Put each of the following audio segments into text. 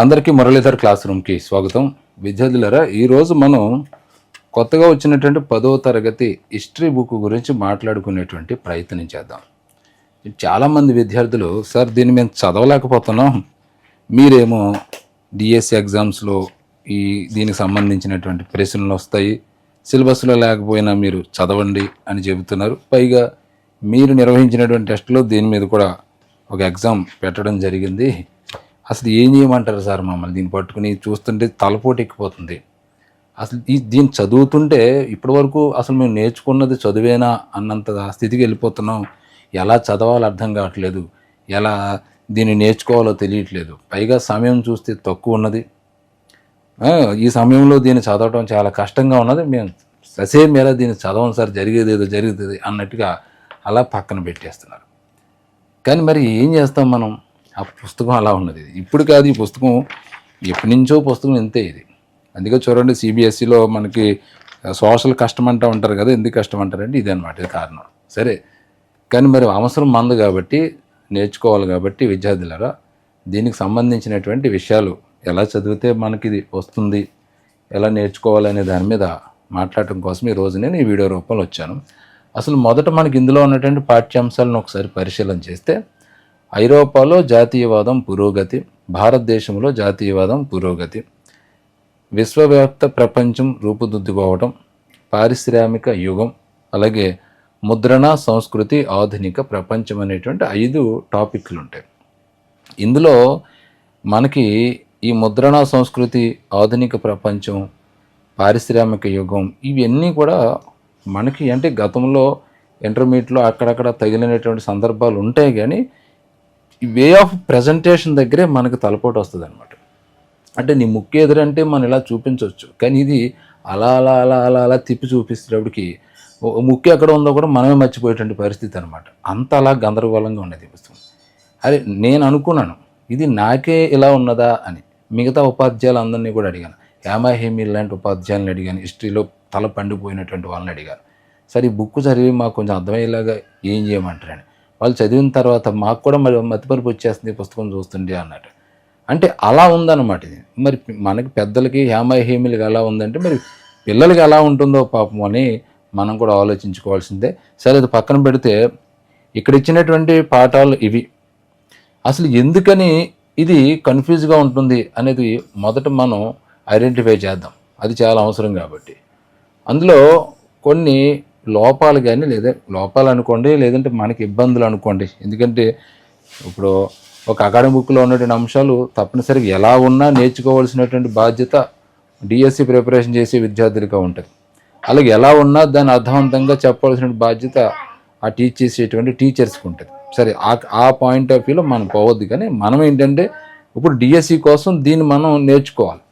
అందరికీ మురళీధర్ క్లాస్ రూమ్కి స్వాగతం. విద్యార్థులరా ఈరోజు మనం కొత్తగా వచ్చినటువంటి పదవ తరగతి హిస్టరీ బుక్ గురించి మాట్లాడుకునేటువంటి ప్రయత్నం చేద్దాం. చాలామంది విద్యార్థులు సార్ దీన్ని మేము చదవలేకపోతున్నాం. మీరేమో డిఎస్సి ఎగ్జామ్స్లో ఈ దీనికి సంబంధించినటువంటి ప్రశ్నలు వస్తాయి. సిలబస్లో లేకపోయినా మీరు చదవండి అని చెబుతున్నారు. పైగా మీరు నిర్వహించినటువంటి టెస్ట్లో దీని మీద కూడా ఒక ఎగ్జామ్ పెట్టడం జరిగింది. అసలు ఏం చేయమంటారు సార్ మమ్మల్ని? దీన్ని పట్టుకుని చూస్తుంటే తలపోటు ఎక్కిపోతుంది. అసలు ఈ దీన్ని చదువుతుంటే ఇప్పటివరకు అసలు మేము నేర్చుకున్నది చదివేనా అన్నంత స్థితికి వెళ్ళిపోతున్నాం. ఎలా చదవాలో అర్థం కావట్లేదు. ఎలా దీన్ని నేర్చుకోవాలో తెలియట్లేదు. పైగా సమయం చూస్తే తక్కువ ఉన్నది. ఈ సమయంలో దీన్ని చదవటం చాలా కష్టంగా ఉన్నది. మేము ససే మేర దీన్ని చదవం సార్ జరిగేది ఏదో జరుగుతుంది అన్నట్టుగా అలా పక్కన పెట్టేస్తున్నారు. కానీ మరి ఏం చేస్తాం మనం? ఆ పుస్తకం అలా ఉన్నది. ఇప్పుడు కాదు ఈ పుస్తకం. ఎప్పటి నుంచో పుస్తకం ఇంతే ఇది. అందుకే చూడండి సిబిఎస్ఈలో మనకి సోషల్ కష్టం అంటూ ఉంటారు కదా ఎందుకు కష్టం అంటారంటే ఇది అనమాట ఇది కారణం. సరే. కానీ మరి అవసరం మందు కాబట్టి నేర్చుకోవాలి కాబట్టి విద్యార్థులారా దీనికి సంబంధించినటువంటి విషయాలు ఎలా చదివితే మనకి ఇది వస్తుంది ఎలా నేర్చుకోవాలనే దాని మీద మాట్లాడటం కోసం ఈ రోజు నేను ఈ వీడియో రూపంలో వచ్చాను. అసలు మొదట మనకి ఇందులో ఉన్నటువంటి పాఠ్యాంశాలను ఒకసారి పరిశీలన చేస్తే ఐరోపాలో జాతీయవాదం పురోగతి భారతదేశంలో జాతీయవాదం పురోగతి విశ్వవ్యాప్త ప్రపంచం రూపుదిద్దుకోవడం పారిశ్రామిక యుగం అలాగే ముద్రణ సంస్కృతి ఆధునిక ప్రపంచం అనేటువంటి ఐదు టాపిక్లు ఉంటాయి ఇందులో మనకి ఈ ముద్రణ సంస్కృతి ఆధునిక ప్రపంచం పారిశ్రామిక యుగం ఇవన్నీ కూడా మనకి అంటే గతంలో ఇంటర్మీడియట్లో అక్కడక్కడ తగిలినటువంటి సందర్భాలు ఉంటాయి కానీ వే ఆఫ్ ప్రజెంటేషన్ దగ్గరే మనకు తలపోటు వస్తుంది అనమాట అంటే నీ ముక్కు ఎదురంటే మనం ఇలా చూపించవచ్చు. కానీ ఇది అలా అలా అలా అలా అలా తిప్పి చూపిస్తున్నప్పటికి ఓ- ముక్కు ఎక్కడ ఉందో కూడా మనమే మర్చిపోయేటువంటి పరిస్థితి అనమాట అంత అలా గందరగోళంగా ఉండేది ఈ పుస్తకం. అరే నేను అనుకున్నాను ఇది నాకే ఇలా ఉన్నదా అని. మిగతా ఉపాధ్యాయులు అందరినీ కూడా అడిగాను. హేమా లాంటి ఉపాధ్యాయులను అడిగాను. హిస్టరీలో తల పండిపోయినటువంటి వాళ్ళని అడిగాను. సరే ఈ బుక్ చదివి మాకు కొంచెం అర్థమయ్యేలాగా ఏం చేయమంటారని. వాళ్ళు చదివిన తర్వాత మాకు కూడా మరి మతిపరుపు వచ్చేస్తుంది ఈ పుస్తకం చూస్తుండే అన్నట్టు. అంటే అలా ఉందన్నమాట ఇది. మరి మనకి పెద్దలకి హేమ హేమిలకి ఎలా ఉందంటే మరి పిల్లలకి ఎలా ఉంటుందో పాపం అని మనం కూడా ఆలోచించుకోవాల్సిందే. సరే అది పక్కన పెడితే ఇక్కడ ఇచ్చినటువంటి పాఠాలు ఇవి. అసలు ఎందుకని ఇది కన్ఫ్యూజ్గా ఉంటుంది అనేది మొదట మనం ఐడెంటిఫై చేద్దాం. అది చాలా అవసరం కాబట్టి. అందులో కొన్ని లోపాలు కానీ లేదా లోపాలు అనుకోండి లేదంటే మనకి ఇబ్బందులు అనుకోండి. ఎందుకంటే ఇప్పుడు ఒక అకాడమిక్ బుక్లో ఉన్నటువంటి అంశాలు తప్పనిసరిగా ఎలా ఉన్నా నేర్చుకోవాల్సినటువంటి బాధ్యత డిఎస్సి ప్రిపరేషన్ చేసే విద్యార్థులుగా ఉంటుంది. అలాగే ఎలా ఉన్నా దాన్ని అర్థవంతంగా చెప్పాల్సిన బాధ్యత ఆ టీచ్ చేసేటువంటి టీచర్స్కి ఉంటుంది. సరే ఆ ఆ పాయింట్ ఆఫ్ వ్యూలో మనం పోవద్దు కానీ మనం ఏంటంటే ఇప్పుడు డిఎస్సి కోసం దీన్ని మనం నేర్చుకోవాలి.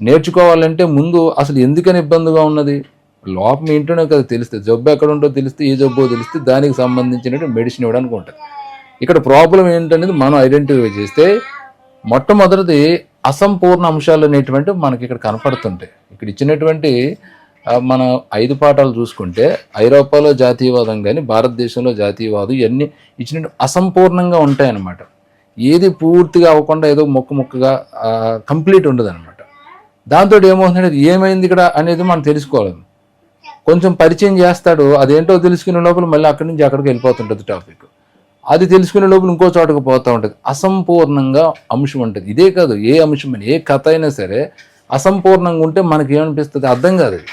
నేర్చుకోవాలంటే ముందు అసలు ఎందుకని ఇబ్బందిగా ఉన్నది? లోపం ఏంటో కదా తెలిస్తే జబ్బు ఎక్కడ ఉంటో తెలిస్తే ఏ జబ్బో తెలిస్తే దానికి సంబంధించినట్టు మెడిసిన్ ఇవ్వడానికి ఉంటుంది. ఇక్కడ ప్రాబ్లం ఏంటనేది మనం ఐడెంటిఫై చేస్తే మొట్టమొదటిది అసంపూర్ణ అంశాలు అనేటువంటి మనకి ఇక్కడ కనపడుతుంటాయి. ఇక్కడ ఇచ్చినటువంటి మన ఐదు పాఠాలు చూసుకుంటే ఐరోపాలో జాతీయవాదం కానీ భారతదేశంలో జాతీయవాదం ఇవన్నీ ఇచ్చినట్టు అసంపూర్ణంగా ఉంటాయన్నమాట. ఏది పూర్తిగా అవ్వకుండా ఏదో మొక్క మొక్కగా కంప్లీట్ ఉండదు అనమాట దాంతో ఏమవుతుందంటే ఏమైంది ఇక్కడ అనేది మనం తెలుసుకోవాలి. కొంచెం పరిచయం చేస్తాడు అదేంటో తెలుసుకునే లోపల మళ్ళీ అక్కడి నుంచి అక్కడికి వెళ్ళిపోతుంటుంది టాపిక్ అది తెలుసుకునే లోపల ఇంకో చోటకు పోతూ ఉంటుంది. అసంపూర్ణంగా అంశం ఉంటుంది. ఇదే కాదు ఏ అంశం అని ఏ కథ అయినా సరే అసంపూర్ణంగా ఉంటే మనకి ఏమనిపిస్తుంది అర్థం కాదు అది.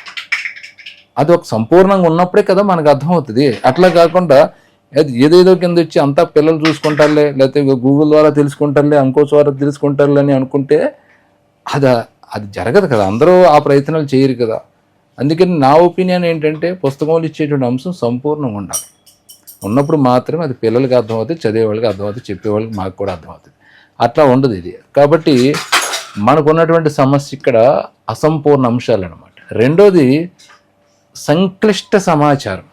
అది ఒక సంపూర్ణంగా ఉన్నప్పుడే కదా మనకు అర్థమవుతుంది. అట్లా కాకుండా అది ఏదేదో కింద వచ్చి అంతా పిల్లలు చూసుకుంటారులే లేకపోతే గూగుల్ ద్వారా తెలుసుకుంటారులే ఇంకో ద్వారా తెలుసుకుంటారులే అని అనుకుంటే అది అది జరగదు కదా. అందరూ ఆ ప్రయత్నాలు చేయరు కదా. అందుకని నా ఒపీనియన్ ఏంటంటే పుస్తకంలో ఇచ్చేటువంటి అంశం సంపూర్ణంగా ఉండాలి. ఉన్నప్పుడు మాత్రమే అది పిల్లలకి అర్థమవుతుంది చదివే వాళ్ళకి అర్థమవుతుంది చెప్పేవాళ్ళకి మాకు కూడా అర్థమవుతుంది. అట్లా ఉండదు ఇది. కాబట్టి మనకున్నటువంటి సమస్య ఇక్కడ అసంపూర్ణ అంశాలు అనమాట రెండోది సంక్లిష్ట సమాచారం.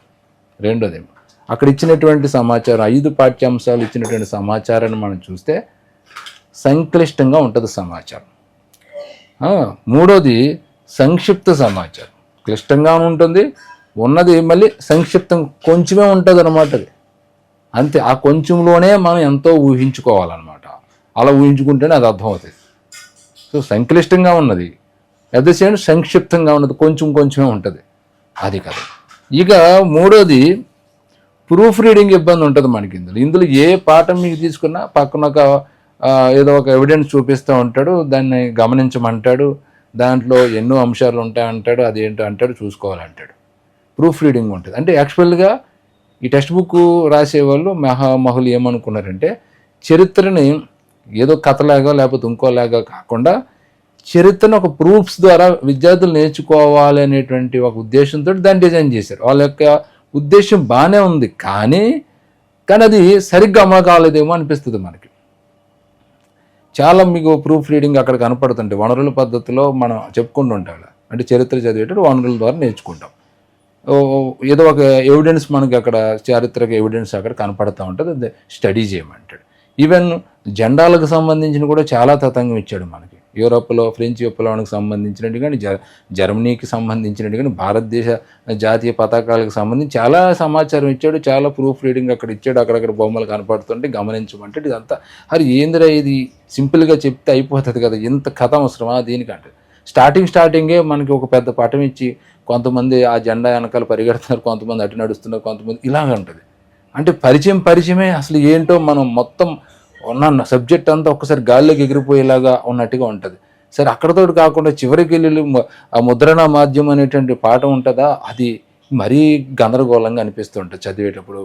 రెండోది అక్కడ ఇచ్చినటువంటి సమాచారం ఐదు పాఠ్యాంశాలు ఇచ్చినటువంటి సమాచారాన్ని మనం చూస్తే సంక్లిష్టంగా ఉంటుంది సమాచారం. మూడోది సంక్షిప్త సమాచారం. క్లిష్టంగా ఉంటుంది. ఉన్నది మళ్ళీ సంక్షిప్తం కొంచెమే ఉంటుంది అనమాట అది. అంతే ఆ కొంచెంలోనే మనం ఎంతో ఊహించుకోవాలన్నమాట. అలా ఊహించుకుంటేనే అది అర్థమవుతుంది సో సంక్లిష్టంగా ఉన్నది. అట్ ద సేమ్ సంక్షిప్తంగా ఉన్నది. కొంచెం కొంచెమే ఉంటుంది. అది కదా. ఇక మూడోది ప్రూఫ్ రీడింగ్ ఇబ్బంది ఉంటుంది మనకి ఇందులో. ఇందులో ఏ పాఠం మీకు తీసుకున్నా పక్కన ఒక ఏదో ఒక ఎవిడెన్స్ చూపిస్తూ ఉంటాడు. దాన్ని గమనించమంటాడు. దాంట్లో ఎన్నో అంశాలు ఉంటాయి అంటాడు అది ఏంటో అంటాడు చూసుకోవాలంటాడు. ప్రూఫ్ రీడింగ్ ఉంటుంది. అంటే యాక్చువల్గా ఈ టెక్స్ట్ బుక్ రాసేవాళ్ళు మహామహులు ఏమనుకున్నారంటే చరిత్రని ఏదో కథలాగా లేకపోతే ఇంకోలాగా కాకుండా చరిత్రను ఒక ప్రూఫ్స్ ద్వారా విద్యార్థులు నేర్చుకోవాలి అనేటువంటి ఒక ఉద్దేశంతో దాన్ని డిజైన్ చేశారు. వాళ్ళ యొక్క ఉద్దేశం బాగానే ఉంది. కానీ కానీ అది సరిగ్గా అమలు కాలేదేమో అనిపిస్తుంది మనకి. చాలా మీకు ప్రూఫ్ రీడింగ్ అక్కడ కనపడుతుంటే వనరుల పద్ధతిలో మనం చెప్పుకుంటూ ఉంటాం అంటే చరిత్ర చదివేటప్పుడు వనరుల ద్వారా నేర్చుకుంటాం. ఏదో ఒక ఎవిడెన్స్ మనకి అక్కడ చారిత్రక ఎవిడెన్స్ అక్కడ కనపడతా ఉంటుంది. అది స్టడీ చేయమంటాడు. ఈవెన్ జెండాలకు సంబంధించిన కూడా చాలా తతంగం ఇచ్చాడు మనకి. యూరోప్లో ఫ్రెంచ్ విప్లవానికి సంబంధించినట్టు కానీ జ జర్మనీకి సంబంధించినట్టు కానీ భారతదేశ జాతీయ పతాకాలకు సంబంధించి చాలా సమాచారం ఇచ్చాడు. చాలా ప్రూఫ్ రీడింగ్ అక్కడ ఇచ్చాడు. అక్కడక్కడ బొమ్మలు కనపడుతుంటే గమనించమంటే ఇదంతా అరే ఏందిరా ఇది? సింపుల్గా చెప్తే అయిపోతుంది కదా. ఇంత కథ అవసరమా దీనికంటే? స్టార్టింగ్ స్టార్టింగే మనకి ఒక పెద్ద పటం ఇచ్చి కొంతమంది ఆ జెండా వెనకాల పరిగెడుతున్నారు. కొంతమంది అటు నడుస్తున్నారు. కొంతమంది ఇలాగ ఉంటుంది. అంటే పరిచయం పరిచయమే అసలు ఏంటో మనం మొత్తం ఉన్న సబ్జెక్ట్ అంతా ఒక్కసారి గాల్లోకి ఎగిరిపోయేలాగా ఉన్నట్టుగా ఉంటుంది. సరే అక్కడతోటి కాకుండా చివరికి వెళ్ళి ఆ ముద్రణ మాధ్యమం అనేటువంటి పాఠం ఉంటుందా? అది మరీ గందరగోళంగా అనిపిస్తుంటుంది చదివేటప్పుడు.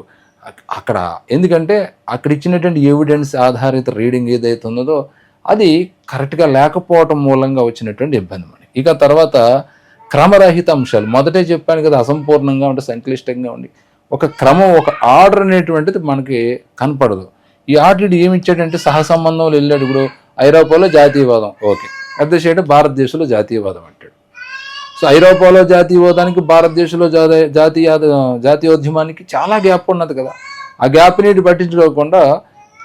అక్కడ ఎందుకంటే అక్కడ ఇచ్చినటువంటి ఎవిడెన్స్ ఆధారిత రీడింగ్ ఏదైతే ఉన్నదో అది కరెక్ట్గా లేకపోవటం మూలంగా వచ్చినటువంటి ఇబ్బంది మనకి. ఇక తర్వాత క్రమరహిత అంశాలు. మొదటే చెప్పాను కదా అసంపూర్ణంగా ఉంటే సంక్లిష్టంగా ఉండి. ఒక క్రమం ఒక ఆర్డర్ అనేటువంటిది మనకి కనపడదు. ఈ ఆర్డర్ ఏమి ఇచ్చాడంటే సహసంబంధంలో వెళ్ళాడు ఇప్పుడు ఐరోపాలో జాతీయవాదం. ఓకే. అట్ ద సేమ్ భారతదేశంలో జాతీయవాదం అంటాడు. సో ఐరోపాలో జాతీయవాదానికి భారతదేశంలో జాతీయ జాతీయ జాతీయోద్యమానికి చాలా గ్యాప్ ఉన్నది కదా. ఆ గ్యాప్ నీటి పట్టించుకోకుండా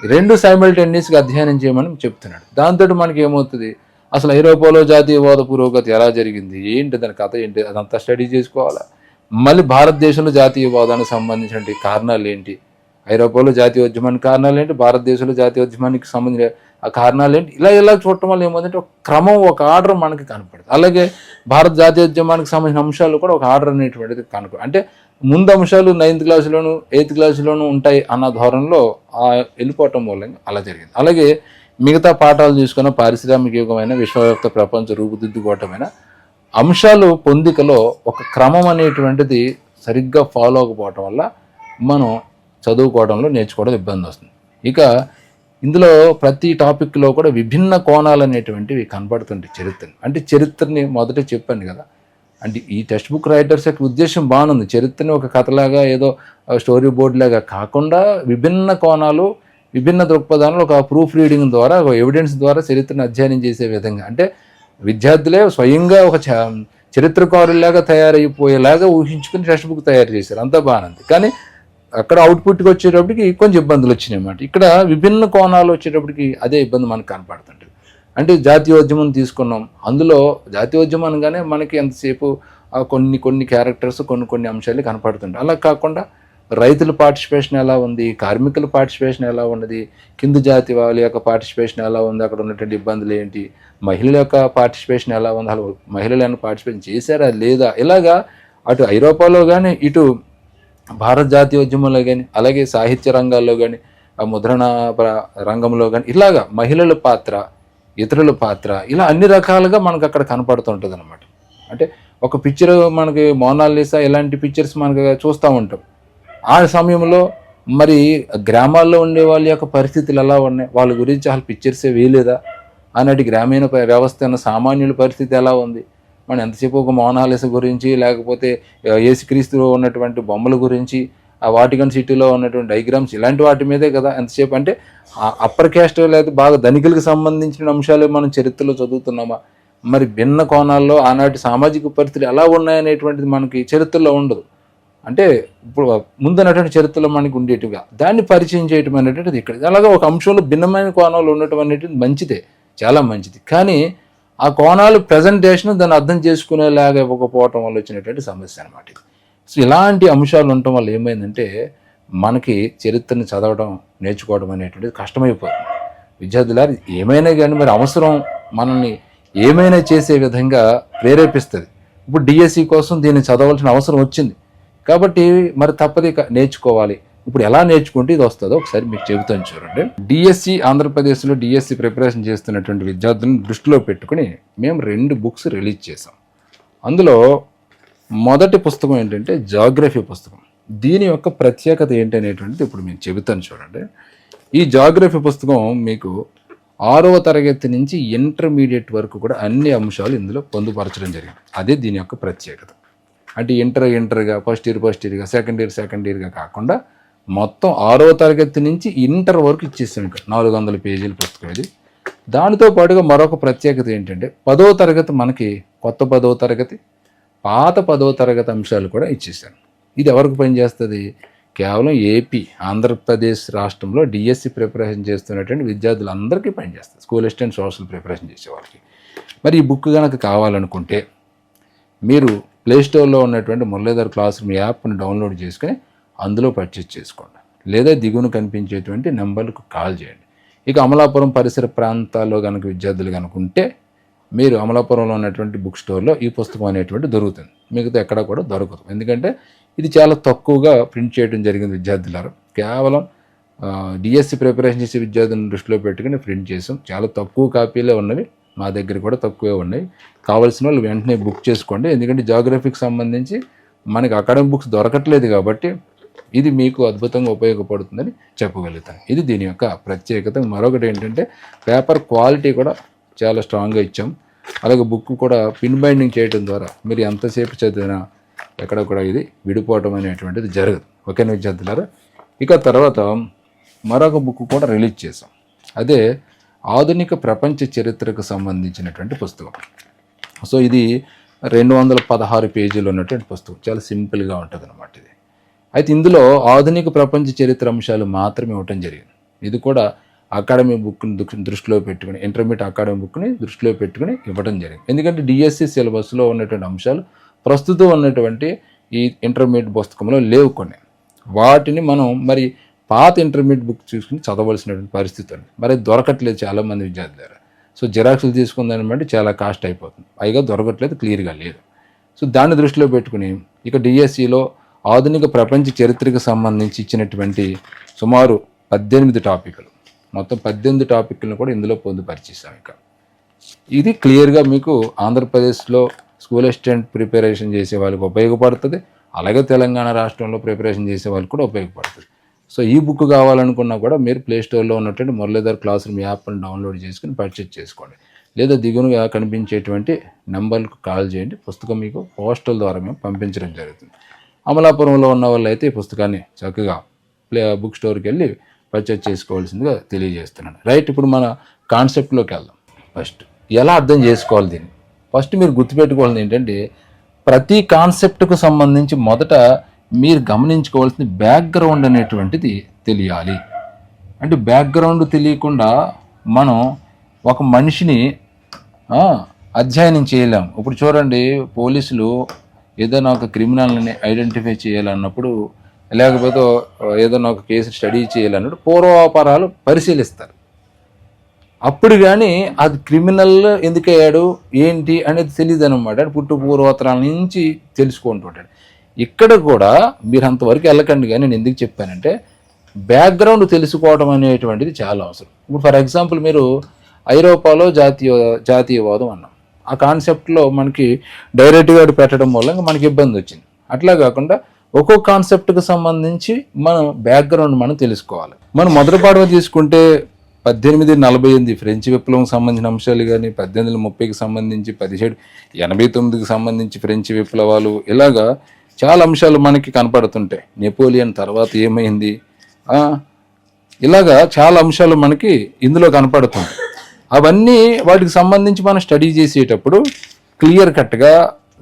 రెండు సైమల్టేనియస్గా అధ్యయనం చేయమని చెప్తున్నాడు. దాంతో మనకి ఏమవుతుంది? అసలు ఐరోపాలో జాతీయవాద పురోగతి ఎలా జరిగింది? ఏంటి దాని కథ? ఏంటి? అదంతా స్టడీ చేసుకోవాలా? మళ్ళీ భారతదేశంలో జాతీయవాదానికి సంబంధించిన కారణాలు ఏంటి? ఐరోపాలో జాతీయ ఉద్యమానికి కారణాలు ఏంటి? భారతదేశంలో జాతీయ ఉద్యమానికి సంబంధించిన ఆ కారణాలు ఏంటి? ఇలా ఇలా చూడటం వల్ల ఏమవుతుందంటే ఒక క్రమం ఒక ఆర్డర్ మనకి కనపడుతుంది అలాగే భారత జాతీయ ఉద్యమానికి సంబంధించిన అంశాలు కూడా ఒక ఆర్డర్ అనేటువంటిది కనుక అంటే ముందు అంశాలు నైన్త్ క్లాసులోను ఎయిత్ క్లాసులోను ఉంటాయి అన్న ధోరణిలో ఆ వెళ్ళిపోవటం మూలంగా అలా జరిగింది. అలాగే మిగతా పాఠాలు తీసుకున్న పారిశ్రామిక యుగమైన విశ్వవ్యాప్త ప్రపంచ రూపుదిద్దుకోవటమైన అంశాలు పొందికలో ఒక క్రమం అనేటువంటిది సరిగ్గా ఫాలో అవ్వకపోవటం వల్ల మనం చదువుకోవడంలో నేర్చుకోవడం ఇబ్బంది వస్తుంది. ఇక ఇందులో ప్రతి టాపిక్లో కూడా విభిన్న కోణాలు అనేటువంటివి కనబడుతుంటాయి చరిత్రని. అంటే చరిత్రని మొదట చెప్పాను కదా. అంటే ఈ టెక్స్ట్ బుక్ రైటర్స్ యొక్క ఉద్దేశం బాగుంది. చరిత్రని ఒక కథలాగా ఏదో స్టోరీ బోర్డ్ లాగా కాకుండా విభిన్న కోణాలు విభిన్న దృక్పథాలను ఒక ప్రూఫ్ రీడింగ్ ద్వారా ఒక ఎవిడెన్స్ ద్వారా చరిత్రను అధ్యయనం చేసే విధంగా. అంటే విద్యార్థులే స్వయంగా ఒక చ- చరిత్రకారులాగా తయారైపోయేలాగా ఊహించుకుని టెక్స్ట్ బుక్ తయారు చేశారు. అంతా బాగుంది. కానీ అక్కడ అవుట్పుట్కి వచ్చేటప్పటికి కొంచెం ఇబ్బందులు వచ్చినాయి అన్నమాట. ఇక్కడ విభిన్న కోణాలు వచ్చేటప్పటికి అదే ఇబ్బంది మనకు కనపడుతుంది అంటే జాతీయోద్యమం తీసుకున్నాం. అందులో జాతీయోద్యమం అనగానే మనకి ఎంతసేపు కొన్ని కొన్ని క్యారెక్టర్స్ కొన్ని కొన్ని అంశాలు కనపడుతుంటాయి. అలా కాకుండా రైతుల పార్టిసిపేషన్ ఎలా ఉంది? కార్మికుల పార్టిసిపేషన్ ఎలా ఉన్నది? కింది జాతి వాళ్ళ యొక్క పార్టిసిపేషన్ ఎలా ఉంది? అక్కడ ఉన్నటువంటి ఇబ్బందులు ఏంటి? మహిళల యొక్క పార్టిసిపేషన్ ఎలా ఉంది? అసలు మహిళలు ఏమైనా పార్టిసిపేషన్ చేశారా? లేదా? ఇలాగా అటు ఐరోపాలో కానీ ఇటు భారత జాతీయోద్యమంలో కానీ అలాగే సాహిత్య రంగాల్లో కానీ ఆ ముద్రణ రంగంలో కానీ ఇలాగా మహిళల పాత్ర ఇతరుల పాత్ర ఇలా అన్ని రకాలుగా మనకు అక్కడ కనపడుతుంటుంది అనమాట అంటే ఒక పిక్చర్ మనకి మోనాలిసా ఇలాంటి పిక్చర్స్ మనకి చూస్తూ ఉంటాం. ఆ సమయంలో మరి గ్రామాల్లో ఉండే వాళ్ళ యొక్క పరిస్థితులు ఎలా ఉన్నాయి? వాళ్ళ గురించి అసలు పిక్చర్సే వేయలేదా అన్నటి గ్రామీణ వ్యవస్థ ఉన్న సామాన్యుల పరిస్థితి ఎలా ఉంది? మనం ఎంతసేపు ఒక మోనాలిస గురించి లేకపోతే ఏసుక్రీస్తులో ఉన్నటువంటి బొమ్మల గురించి ఆ వాటికన్ సిటీలో ఉన్నటువంటి డైగ్రామ్స్ ఇలాంటి వాటి మీదే కదా ఎంతసేపు అంటే అప్పర్ క్యాస్ట్ లేదా బాగా ధనికులకు సంబంధించిన అంశాలు మనం చరిత్రలో చదువుతున్నామా? మరి భిన్న కోణాల్లో ఆనాటి సామాజిక పరిస్థితులు ఎలా ఉన్నాయనేటువంటిది మనకి చరిత్రలో ఉండదు. అంటే ఇప్పుడు ముందున్నటువంటి చరిత్రలో మనకి ఉండేటివిగా దాన్ని పరిచయం చేయటం అనేటువంటిది ఇక్కడ. అలాగే ఒక అంశంలో భిన్నమైన కోణాలు ఉండటం అనేటువంటిది మంచిదే చాలా మంచిది. కానీ ఆ కోణాలు ప్రజెంటేషన్ దాన్ని అర్థం చేసుకునేలాగా ఇవ్వకపోవటం వల్ల వచ్చినటువంటి సమస్య అనమాట సో ఇలాంటి అంశాలు ఉండటం వల్ల ఏమైందంటే మనకి చరిత్రని చదవడం నేర్చుకోవడం అనేటువంటిది కష్టమైపోతుంది. విద్యార్థులారు ఏమైనా కానీ మరి అవసరం మనల్ని ఏమైనా చేసే విధంగా ప్రేరేపిస్తుంది. ఇప్పుడు డిఎస్సి కోసం దీన్ని చదవాల్సిన అవసరం వచ్చింది. కాబట్టి మరి తప్పది నేర్చుకోవాలి. ఇప్పుడు ఎలా నేర్చుకుంటే ఇది వస్తుందో ఒకసారి మీకు చెబుతాను చూడండి. డిఎస్సి ఆంధ్రప్రదేశ్లో డిఎస్సి ప్రిపరేషన్ చేస్తున్నటువంటి విద్యార్థులను దృష్టిలో పెట్టుకుని మేము రెండు బుక్స్ రిలీజ్ చేసాం అందులో మొదటి పుస్తకం ఏంటంటే జాగ్రఫీ పుస్తకం. దీని యొక్క ప్రత్యేకత ఏంటి అనేటువంటిది ఇప్పుడు మేము చెబుతాను చూడండి. ఈ జాగ్రఫీ పుస్తకం మీకు ఆరవ తరగతి నుంచి ఇంటర్మీడియట్ వరకు కూడా అన్ని అంశాలు ఇందులో పొందుపరచడం జరిగింది. అదే దీని యొక్క ప్రత్యేకత. అంటే ఇంటర్ ఇంటర్గా ఫస్ట్ ఇయర్ ఫస్ట్ ఇయర్గా సెకండ్ ఇయర్ సెకండ్ ఇయర్గా కాకుండా మొత్తం ఆరో తరగతి నుంచి ఇంటర్ వరకు ఇచ్చేసాం ఇక్కడ. నాలుగు వందల పేజీల పుస్తకం ఇది. దానితో పాటుగా మరొక ప్రత్యేకత ఏంటంటే పదవ తరగతి మనకి కొత్త పదవ తరగతి పాత పదో తరగతి అంశాలు కూడా ఇచ్చేసాను ఇది ఎవరికి పనిచేస్తుంది? కేవలం ఏపీ ఆంధ్రప్రదేశ్ రాష్ట్రంలో డిఎస్సి ప్రిపరేషన్ చేస్తున్నటువంటి విద్యార్థులందరికీ పనిచేస్తుంది. స్కూల్ అసిస్టెంట్ సోషల్ ప్రిపరేషన్ చేసే వాళ్ళకి. మరి ఈ బుక్ కనుక కావాలనుకుంటే మీరు ప్లేస్టోర్లో ఉన్నటువంటి మురళీధర్ క్లాస్ రూమ్ యాప్ని డౌన్లోడ్ చేసుకుని అందులో పర్చేజ్ చేసుకోండి. లేదా దిగువన కనిపించేటువంటి నెంబర్లకు కాల్ చేయండి. ఇక అమలాపురం పరిసర ప్రాంతాల్లో కనుక విద్యార్థులు కనుక ఉంటే మీరు అమలాపురంలో ఉన్నటువంటి బుక్ స్టోర్లో ఈ పుస్తకం అనేటువంటి దొరుకుతుంది. మిగతా ఎక్కడ కూడా దొరకదు. ఎందుకంటే ఇది చాలా తక్కువగా ప్రింట్ చేయడం జరిగింది విద్యార్థులారు. కేవలం డిఎస్సి ప్రిపరేషన్ చేసే విద్యార్థులను దృష్టిలో పెట్టుకుని ప్రింట్ చేసాం. చాలా తక్కువ కాపీలే ఉన్నవి. మా దగ్గర కూడా తక్కువే ఉన్నాయి. కావాల్సిన వాళ్ళు వెంటనే బుక్ చేసుకోండి. ఎందుకంటే జాగ్రఫీకి సంబంధించి మనకి అకాడమిక్ బుక్స్ దొరకట్లేదు కాబట్టి ఇది మీకు అద్భుతంగా ఉపయోగపడుతుందని చెప్పగలుగుతాం ఇది దీని యొక్క ప్రత్యేకత. మరొకటి ఏంటంటే పేపర్ క్వాలిటీ కూడా చాలా స్ట్రాంగ్గా ఇచ్చాం. అలాగే బుక్ కూడా పిన్ బైండింగ్ చేయడం ద్వారా మీరు ఎంతసేపు చదివినా ఎక్కడ కూడా ఇది విడిపోవటం అనేటువంటిది జరగదు. ఓకేనా విద్యార్థులారా? ఇక తర్వాత మరొక బుక్ కూడా రిలీజ్ చేసాం అదే ఆధునిక ప్రపంచ చరిత్రకు సంబంధించినటువంటి పుస్తకం. సో ఇది రెండు వందల పదహారు పేజీలు ఉన్నటువంటి పుస్తకం. చాలా సింపుల్గా ఉంటుంది అనమాట ఇది. అయితే ఇందులో ఆధునిక ప్రపంచ చరిత్ర అంశాలు మాత్రమే ఇవ్వటం జరిగింది. ఇది కూడా అకాడమీ బుక్ని దృష్టిలో పెట్టుకుని ఇంటర్మీడియట్ అకాడమీ బుక్ని దృష్టిలో పెట్టుకుని ఇవ్వడం జరిగింది. ఎందుకంటే డిఎస్సి సిలబస్లో ఉన్నటువంటి అంశాలు ప్రస్తుతం ఉన్నటువంటి ఈ ఇంటర్మీడియట్ పుస్తకంలో లేవు కొన్ని. వాటిని మనం మరి పాత ఇంటర్మీడియట్ బుక్ చూసుకుని చదవలసినటువంటి పరిస్థితి ఉంది. మరి దొరకట్లేదు చాలామంది విద్యార్థుల దగ్గర. సో జిరాక్స్లు తీసుకుందని బట్టి చాలా కాస్ట్ అయిపోతుంది. పైగా దొరకట్లేదు క్లియర్గా లేదు. సో దాన్ని దృష్టిలో పెట్టుకుని ఇక డిఎస్సిలో ఆధునిక ప్రపంచ చరిత్రకు సంబంధించి ఇచ్చినటువంటి సుమారు పద్దెనిమిది టాపిక్లు. మొత్తం పద్దెనిమిది టాపిక్లను కూడా ఇందులో పొందుపరిచేసాం ఇక. ఇది క్లియర్గా మీకు ఆంధ్రప్రదేశ్లో స్కూల్ అసిస్టెంట్ ప్రిపరేషన్ చేసే వాళ్ళకి ఉపయోగపడుతుంది. అలాగే తెలంగాణ రాష్ట్రంలో ప్రిపరేషన్ చేసే వాళ్ళకి కూడా ఉపయోగపడుతుంది. సో ఈ బుక్ కావాలనుకున్నా కూడా మీరు ప్లే స్టోర్లో ఉన్నటువంటి మురళీధర్ క్లాస్ రూమ్ యాప్ని డౌన్లోడ్ చేసుకుని పర్చేజ్ చేసుకోండి. లేదా దిగునుగా కనిపించేటువంటి నెంబర్లకు కాల్ చేయండి. పుస్తకం మీకు పోస్టల్ ద్వారా మేము పంపించడం జరుగుతుంది. అమలాపురంలో ఉన్న వాళ్ళు అయితే ఈ పుస్తకాన్ని చక్కగా ప్లే బుక్ స్టోర్కి వెళ్ళి పర్చేజ్ చేసుకోవాల్సిందిగా తెలియజేస్తున్నాను. రైట్ ఇప్పుడు మన కాన్సెప్ట్లోకి వెళ్దాం. ఫస్ట్ ఎలా అర్థం చేసుకోవాలి దీన్ని? ఫస్ట్ మీరు గుర్తుపెట్టుకోవాల్సింది ఏంటంటే ప్రతి కాన్సెప్ట్కు సంబంధించి మొదట మీరు గమనించుకోవాల్సిన బ్యాక్గ్రౌండ్ అనేటువంటిది తెలియాలి. అంటే బ్యాక్గ్రౌండ్ తెలియకుండా మనం ఒక మనిషిని అధ్యయనం చేయలేము ఇప్పుడు చూడండి పోలీసులు ఏదైనా ఒక క్రిమినల్ని ఐడెంటిఫై చేయాలన్నప్పుడు లేకపోతే ఏదైనా ఒక కేసు స్టడీ చేయాలన్నప్పుడు పూర్వాపరాలు పరిశీలిస్తారు. అప్పుడు కానీ అది క్రిమినల్ ఎందుకు అయ్యాడు ఏంటి అనేది తెలియదు అనమాట పుట్టు పూర్వోత్తరాల నుంచి తెలుసుకుంటుంటాడు ఇక్కడ కూడా మీరు అంతవరకు వెళ్ళకండి కానీ నేను ఎందుకు చెప్పానంటే బ్యాక్గ్రౌండ్ తెలుసుకోవడం అనేటువంటిది చాలా అవసరం. ఇప్పుడు ఫర్ ఎగ్జాంపుల్ మీరు ఐరోపాలో జాతీయ జాతీయవాదం అన్నాం. ఆ కాన్సెప్ట్లో మనకి డైరెక్ట్గా పెట్టడం వల్ల మనకి ఇబ్బంది వచ్చింది. అట్లా కాకుండా ఒక్కొక్క కాన్సెప్ట్కి సంబంధించి మనం బ్యాక్గ్రౌండ్ మనం తెలుసుకోవాలి. మనం మొదటి పాడవ తీసుకుంటే పద్దెనిమిది నలభై ఎనిమిది ఫ్రెంచ్ విప్లవం సంబంధించిన అంశాలు కానీ పద్దెనిమిది వందల ముప్పైకి సంబంధించి పదిహేడు ఎనభై తొమ్మిదికి సంబంధించి ఫ్రెంచ్ విప్లవాలు ఇలాగా చాలా అంశాలు మనకి కనపడుతుంటాయి. నెపోలియన్ తర్వాత ఏమైంది? ఇలాగా చాలా అంశాలు మనకి ఇందులో కనపడుతుంది అవన్నీ వాటికి సంబంధించి మనం స్టడీ చేసేటప్పుడు క్లియర్ కట్గా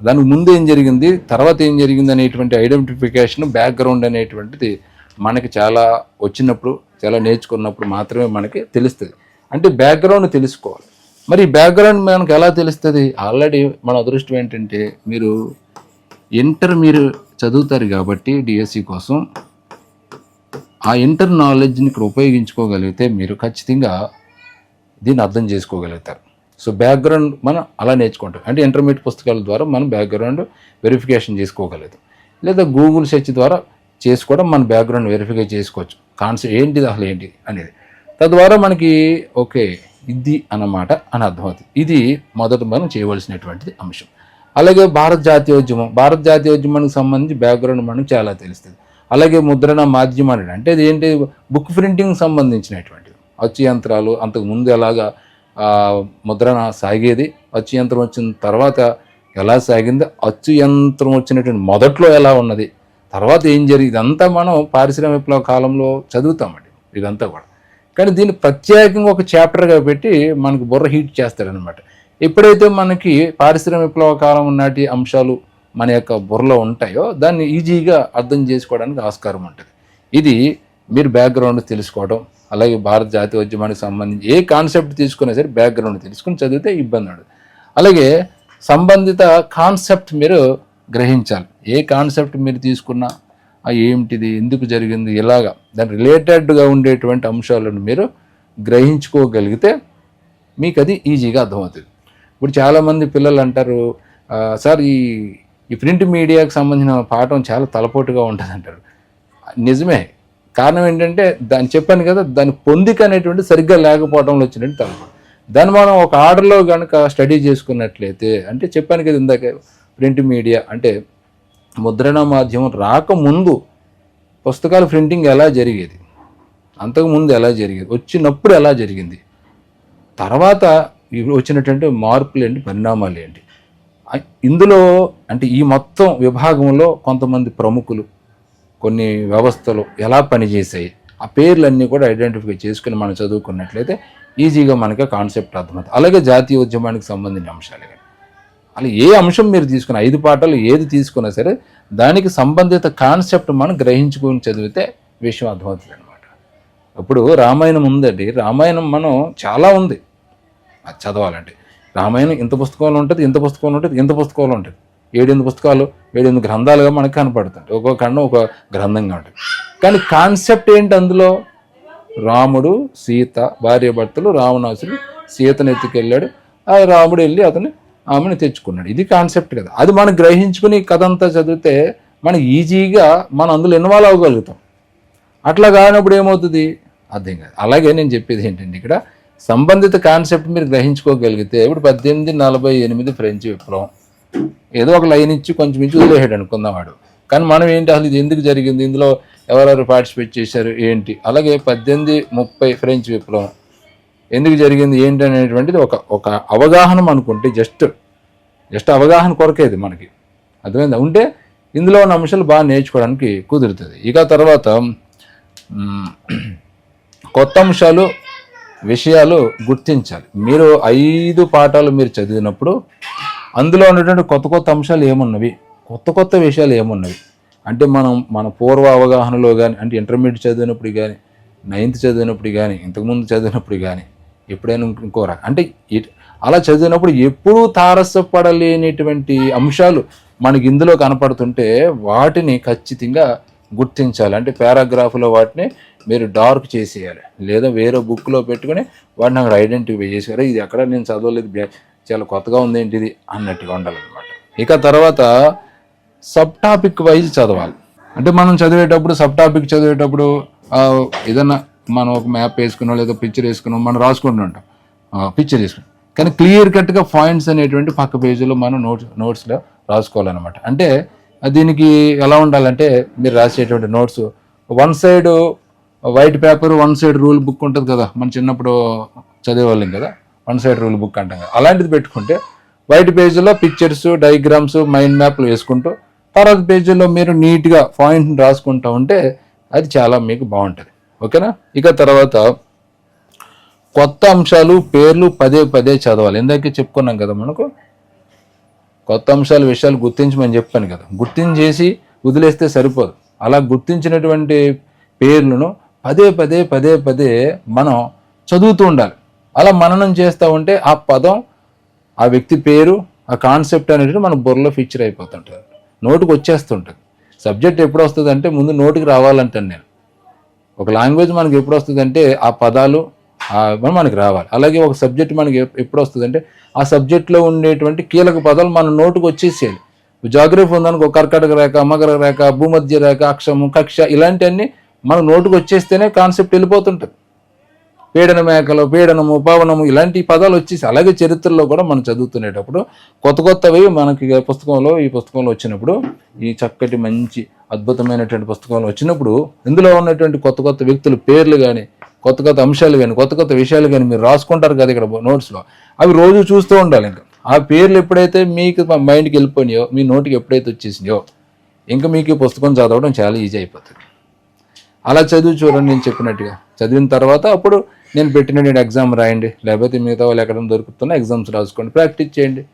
దానికి ముందు ఏం జరిగింది తర్వాత ఏం జరిగింది అనేటువంటి ఐడెంటిఫికేషన్ బ్యాక్గ్రౌండ్ అనేటువంటిది మనకి చాలా వచ్చినప్పుడు చాలా నేర్చుకున్నప్పుడు మాత్రమే మనకి తెలుస్తుంది. అంటే బ్యాక్గ్రౌండ్ తెలుసుకోవాలి. మరి బ్యాక్గ్రౌండ్ మనకు ఎలా తెలుస్తుంది? ఆల్రెడీ మన అదృష్టం ఏంటంటే మీరు ఇంటర్ మీరు చదువుతారు కాబట్టి డిఎస్సి కోసం ఆ ఇంటర్ నాలెడ్జ్ని ఇక్కడ ఉపయోగించుకోగలిగితే మీరు ఖచ్చితంగా దీన్ని అర్థం చేసుకోగలుగుతారు. సో బ్యాక్గ్రౌండ్ మనం అలా నేర్చుకుంటాం. అంటే ఇంటర్మీడియట్ పుస్తకాల ద్వారా మనం బ్యాక్గ్రౌండ్ వెరిఫికేషన్ చేసుకోగలుగుతాం. లేదా గూగుల్ సెర్చ్ ద్వారా చేసుకోవడం మన బ్యాక్గ్రౌండ్ వెరిఫై చేసుకోవచ్చు. కాన్సెప్ట్ ఏంటిది అసలు ఏంటి అనేది. తద్వారా మనకి ఓకే ఇది అన్నమాట అని అర్థమవుతుంది. ఇది మొదట మనం చేయవలసినటువంటిది అంశం. అలాగే భారత జాతీయోద్యమం. భారత జాతీయోద్యమానికి సంబంధించి బ్యాక్గ్రౌండ్ మనకు చాలా తెలుస్తుంది. అలాగే ముద్రణ మాధ్యమం అంటే ఇది ఏంటి? బుక్ ప్రింటింగ్ సంబంధించినటువంటి అచ్చు యంత్రాలు అంతకు ముందు ఎలాగా ముద్రణ సాగేది అచ్చు యంత్రం వచ్చిన తర్వాత ఎలా సాగింది అచ్చు యంత్రం వచ్చినటువంటి మొదట్లో ఎలా ఉన్నది తర్వాత ఏం జరిగింది ఇదంతా మనం పారిశ్రామిక విప్లవ కాలంలో చదువుతామండి ఇదంతా కూడా. కానీ దీన్ని ప్రత్యేకంగా ఒక చాప్టర్గా పెట్టి మనకు బుర్ర హీట్ చేస్తాడనమాట ఎప్పుడైతే మనకి పారిశ్రామిక విప్లవ కాలం నాటి అంశాలు మన యొక్క బుర్రలో ఉంటాయో దాన్ని ఈజీగా అర్థం చేసుకోవడానికి ఆస్కారం ఉంటుంది. ఇది మీరు బ్యాక్గ్రౌండ్ తెలుసుకోవడం అలాగే భారత జాతీయ ఉద్యమానికి సంబంధించి ఏ కాన్సెప్ట్ తీసుకున్నా సరే బ్యాక్గ్రౌండ్ తెలుసుకుని చదివితే ఇబ్బంది ఉండదు. అలాగే సంబంధిత కాన్సెప్ట్ మీరు గ్రహించాలి. ఏ కాన్సెప్ట్ మీరు తీసుకున్నా ఏమిటిది ఎందుకు జరిగింది ఇలాగా దాని రిలేటెడ్గా ఉండేటువంటి అంశాలను మీరు గ్రహించుకోగలిగితే మీకు అది ఈజీగా అర్థమవుతుంది. ఇప్పుడు చాలామంది పిల్లలు అంటారు సార్ ఈ ఈ ప్రింట్ మీడియాకి సంబంధించిన పాఠం చాలా తలపోటుగా ఉంటుంది అంటారు నిజమే కారణం ఏంటంటే దాన్ని చెప్పాను కదా దాని పొందిక అనేటువంటి సరిగ్గా లేకపోవడంలో వచ్చినట్టు తలపోటు దాన్ని మనం ఒక ఆర్డర్లో కనుక స్టడీ చేసుకున్నట్లయితే అంటే చెప్పాను కదా ఇందాక ప్రింట్ మీడియా అంటే ముద్రణ మాధ్యమం రాకముందు పుస్తకాల ప్రింటింగ్ ఎలా జరిగేది? అంతకుముందు ఎలా జరిగేది? వచ్చినప్పుడు ఎలా జరిగింది? తర్వాత ఇవి వచ్చినటువంటి మార్పులు ఏంటి? పరిణామాలు ఏంటి? ఇందులో అంటే ఈ మొత్తం విభాగంలో కొంతమంది ప్రముఖులు కొన్ని వ్యవస్థలు ఎలా పనిచేసాయి ఆ పేర్లన్నీ కూడా ఐడెంటిఫై చేసుకుని మనం చదువుకున్నట్లయితే ఈజీగా మనకి కాన్సెప్ట్ అర్థమవుతుంది. అలాగే జాతీయ ఉద్యమానికి సంబంధించిన అంశాలు అలా ఏ అంశం మీరు తీసుకున్న ఐదు పాటలు ఏది తీసుకున్నా సరే దానికి సంబంధిత కాన్సెప్ట్ మనం గ్రహించుకొని చదివితే విషయం అర్థమవుతుంది అనమాట ఇప్పుడు రామాయణం ఉందండి. రామాయణం మనం చాలా ఉంది. అది చదవాలంటే. రామాయణం ఇంత పుస్తకాలు ఉంటుంది ఇంత పుస్తకంలో ఉంటుంది ఇంత పుస్తకాలు ఉంటుంది. ఏడెనిమిది పుస్తకాలు ఏడెనిమిది గ్రంథాలుగా మనకు కనపడుతుంది ఒక్కొక్క ఖండం ఒక గ్రంథంగా ఉంటుంది కానీ కాన్సెప్ట్ ఏంటి అందులో? రాముడు సీత భార్య భర్తలు రావణాసుడు సీతను ఎత్తుకెళ్ళాడు. ఆ రాముడు వెళ్ళి అతను ఆమెను తెచ్చుకున్నాడు. ఇది కాన్సెప్ట్ కదా. అది మనం గ్రహించుకుని కథ అంతా చదివితే మనం ఈజీగా మనం అందులో ఇన్వాల్వ్ అవ్వగలుగుతాం. అట్లా కానప్పుడు ఏమవుతుంది? అర్థం కాదు. అలాగే నేను చెప్పేది ఏంటంటే ఇక్కడ సంబంధిత కాన్సెప్ట్ మీరు గ్రహించుకోగలిగితే ఇప్పుడు పద్దెనిమిది నలభై ఎనిమిది ఫ్రెంచ్ విప్లవం. ఏదో ఒక లైన్ ఇచ్చి కొంచెం ఇచ్చి వదిలేసాడు అనుకుందాం కానీ మనం ఏంటి అసలు ఇది ఎందుకు జరిగింది? ఇందులో ఎవరెవరు పార్టిసిపేట్ చేశారు? ఏంటి? అలాగే పద్దెనిమిది ముప్పై ఫ్రెంచ్ విప్లవం ఎందుకు జరిగింది? ఏంటి అనేటువంటిది ఒక ఒక అవగాహన అనుకుంటే జస్ట్ జస్ట్ అవగాహన కొరకేది మనకి. అర్థమైందా? ఉంటే ఇందులో ఉన్న అంశాలు బాగా నేర్చుకోవడానికి కుదురుతుంది. ఇక తర్వాత కొత్త అంశాలు విషయాలు గుర్తించాలి. మీరు ఐదు పాఠాలు మీరు చదివినప్పుడు అందులో ఉన్నటువంటి కొత్త కొత్త అంశాలు ఏమున్నవి? కొత్త కొత్త విషయాలు ఏమున్నవి? అంటే మనం మన పూర్వ అవగాహనలో కానీ అంటే ఇంటర్మీడియట్ చదివినప్పుడు కానీ నైన్త్ చదివినప్పుడు కానీ ఇంతకుముందు చదివినప్పుడు కానీ ఎప్పుడైనా ఇంకో- రకం అంటే ఇట్- అలా చదివినప్పుడు ఎప్పుడూ తారసపడలేనిటువంటి అంశాలు మనకి ఇందులో కనపడుతుంటే వాటిని ఖచ్చితంగా గుర్తించాలి. అంటే పారాగ్రాఫ్లో వాటిని మీరు డార్క్ చేసేయాలి. లేదా వేరే బుక్లో పెట్టుకుని వాటిని అక్కడ ఐడెంటిఫై చేసారు ఇది ఎక్కడ నేను చదవలేదు చాలా కొత్తగా ఉంది ఏంటిది అన్నట్టుగా ఉండాలన్నమాట. ఇక తర్వాత సబ్ టాపిక్ వైజ్ చదవాలి. అంటే మనం చదివేటప్పుడు సబ్ టాపిక్ చదివేటప్పుడు ఏదన్నా మనం ఒక మ్యాప్ వేసుకున్నాం లేదా పిక్చర్ వేసుకున్నాం మనం రాసుకుంటూ ఉంటాం. పిక్చర్ వేసుకున్నాం కానీ క్లియర్ కట్గా పాయింట్స్ అనేటువంటి పక్క పేజీలో మనం నోట్స్ నోట్స్లో రాసుకోవాలన్నమాట. అంటే దీనికి ఎలా ఉండాలంటే మీరు రాసేటువంటి notes one side white paper one side rule book ఉంటుంది కదా. మనం చిన్నప్పుడు చదివేవాళ్ళం కదా. వన్ సైడ్ రూల్ బుక్ అంటాం కదా. అలాంటిది పెట్టుకుంటే వైట్ పేజీలో పిక్చర్స్ డయాగ్రామ్స్ మైండ్ మ్యాప్లు వేసుకుంటూ తర్వాత పేజీలో మీరు నీట్గా పాయింట్ని రాసుకుంటూ ఉంటే అది చాలా మీకు బాగుంటుంది. ఓకేనా? ఇక తర్వాత కొత్త అంశాలు పేర్లు పదే పదే చదవాలి. ఇందాకే చెప్పుకున్నాం కదా మనకు. కొత్త అంశాలు విషయాలు గుర్తించమని చెప్పాను కదా. గుర్తించేసి వదిలేస్తే సరిపోదు. అలా గుర్తించినటువంటి పేర్లను పదే పదే పదే పదే మనం చదువుతూ ఉండాలి. అలా మననం చేస్తూ ఉంటే ఆ పదం ఆ వ్యక్తి పేరు ఆ కాన్సెప్ట్ అనేది మన బుర్రలో ఫీచర్ అయిపోతుంటుంది. నోటికి వచ్చేస్తుంటుంది. సబ్జెక్ట్ ఎప్పుడు వస్తుంది అంటే ముందు నోటికి రావాలంటాను నేను. ఒక లాంగ్వేజ్ మనకి ఎప్పుడు వస్తుంది అంటే ఆ పదాలు మనకి రావాలి. అలాగే ఒక సబ్జెక్ట్ మనకి ఎప్పుడు వస్తుంది అంటే ఆ సబ్జెక్ట్లో ఉండేటువంటి కీలక పదాలు మన నోటుకు వచ్చేసేయాలి. జాగ్రఫీ ఉందనుకో కర్కటక రేఖ మకర రేఖ భూమధ్య రేఖ అక్షము కక్ష ఇలాంటివన్నీ మన నోటుకు వచ్చేస్తేనే కాన్సెప్ట్ వెళ్ళిపోతుంటుంది. పీడన మేకలు పీడనము పవనము ఇలాంటి పదాలు వచ్చేసి అలాగే చరిత్రలో కూడా మనం చదువుతునేటప్పుడు కొత్త కొత్తవి మనకి పుస్తకంలో ఈ పుస్తకంలో వచ్చినప్పుడు ఈ చక్కటి మంచి అద్భుతమైనటువంటి పుస్తకంలో వచ్చినప్పుడు ఇందులో ఉన్నటువంటి కొత్త కొత్త వ్యక్తుల పేర్లు కానీ కొత్త కొత్త అంశాలు కానీ కొత్త కొత్త విషయాలు కానీ మీరు రాసుకుంటారు కదా ఇక్కడ నోట్స్లో. అవి రోజు చూస్తూ ఉండాలి ఇంకా. ఆ పేర్లు ఎప్పుడైతే మీకు మైండ్కి వెళ్ళిపోయినాయో మీ నోటికి ఎప్పుడైతే వచ్చేసినాయో ఇంకా మీకు ఈ పుస్తకం చదవడం చాలా ఈజీ అయిపోతుంది. అలా చదివి చూడండి నేను చెప్పినట్టుగా. చదివిన తర్వాత అప్పుడు నేను పెట్టిన నేను ఎగ్జామ్ రాయండి. లేకపోతే మిగతా వాళ్ళు ఎక్కడ దొరుకుతున్న ఎగ్జామ్స్ రాసుకోండి. ప్రాక్టీస్ చేయండి.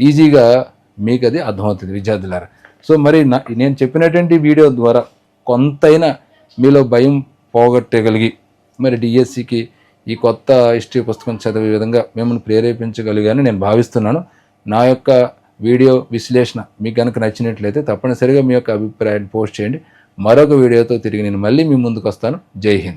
ఈజీగా మీకు అది అర్థమవుతుంది విద్యార్థులారా. సో మరి నా నేను చెప్పినటువంటి వీడియో ద్వారా కొంతైనా మీలో భయం పోగొట్టగలిగి మరి డిఎస్సికి ఈ కొత్త హిస్టరీ పుస్తకం చదివే విధంగా మిమ్మల్ని ప్రేరేపించగలిగాని నేను భావిస్తున్నాను. నా యొక్క వీడియో విశ్లేషణ మీకు కనుక నచ్చినట్లయితే తప్పనిసరిగా మీ యొక్క అభిప్రాయాన్ని పోస్ట్ చేయండి. మరొక వీడియోతో తిరిగి నేను మళ్ళీ మీ ముందుకు వస్తాను. జై హింద్.